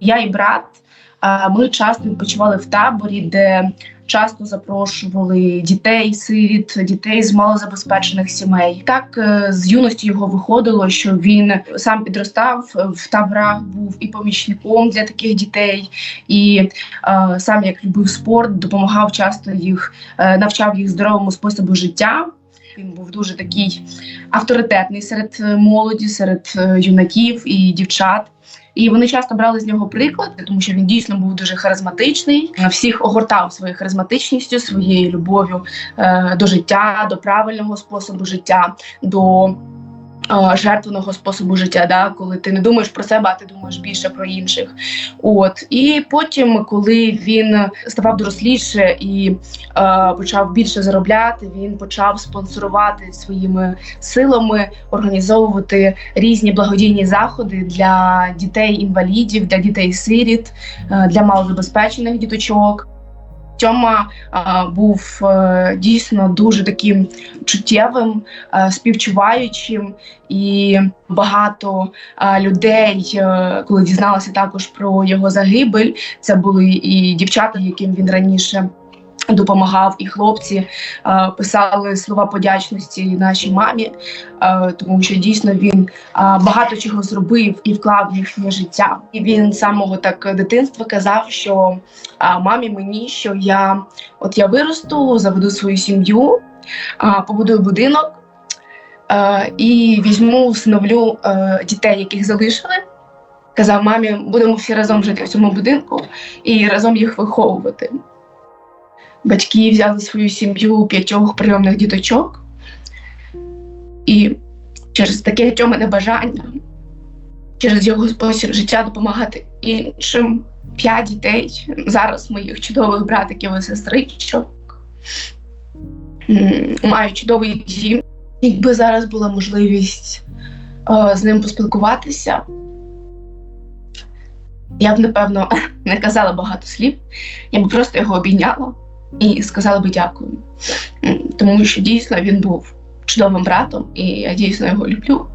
Я і брат. Ми часто відпочивали в таборі, де часто запрошували дітей, сиріт, дітей з малозабезпечених сімей. Так е, з юності його виходило, що він сам підростав е, в таборах, був і помічником для таких дітей, і е, сам як любив спорт, допомагав часто їх, е, навчав їх здоровому способу життя. Він був дуже такий авторитетний серед молоді, серед е, юнаків і дівчат. І вони часто брали з нього приклад, тому що він дійсно був дуже харизматичний. Всіх огортав своєю харизматичністю, своєю любов'ю е, до життя, до правильного способу життя, до е, жертвеного способу життя. Да? Коли ти не думаєш про себе, а ти думаєш більше про інших. От і потім, коли він ставав доросліше і е, почав більше заробляти, він почав спонсорувати своїми силами, організовувати різні благодійні заходи для дітей-інвалідів, для дітей-сиріт, е, для малозабезпечених діточок. Тьома е, був е, дійсно дуже таким чуттєвим, е, співчуваючим, і багато людей, коли дізналися також про його загибель, це були і дівчата, яким він раніше допомагав, і хлопці е, писали слова подячності нашій мамі, е, тому що дійсно він е, багато чого зробив і вклав в їхнє життя. І він з самого так дитинства казав, що е, мамі мені, що я от я виросту, заведу свою сім'ю, е, побудую будинок. Е, і візьму, усиновлю е, дітей, яких залишили. Казав мамі, будемо всі разом жити в цьому будинку і разом їх виховувати. Батьки взяли свою сім'ю п'ятьох прийомних діточок, і через таке тьомане бажання, через його спосіб життя допомагати іншим п'ять дітей, зараз моїх чудових братиків і сестричок, маю чудовий дім. Якби зараз була можливість е, з ним поспілкуватися, я б напевно не казала багато слів, я б просто його обійняла і сказала би дякую. Тому що дійсно він був чудовим братом, і я дійсно його люблю.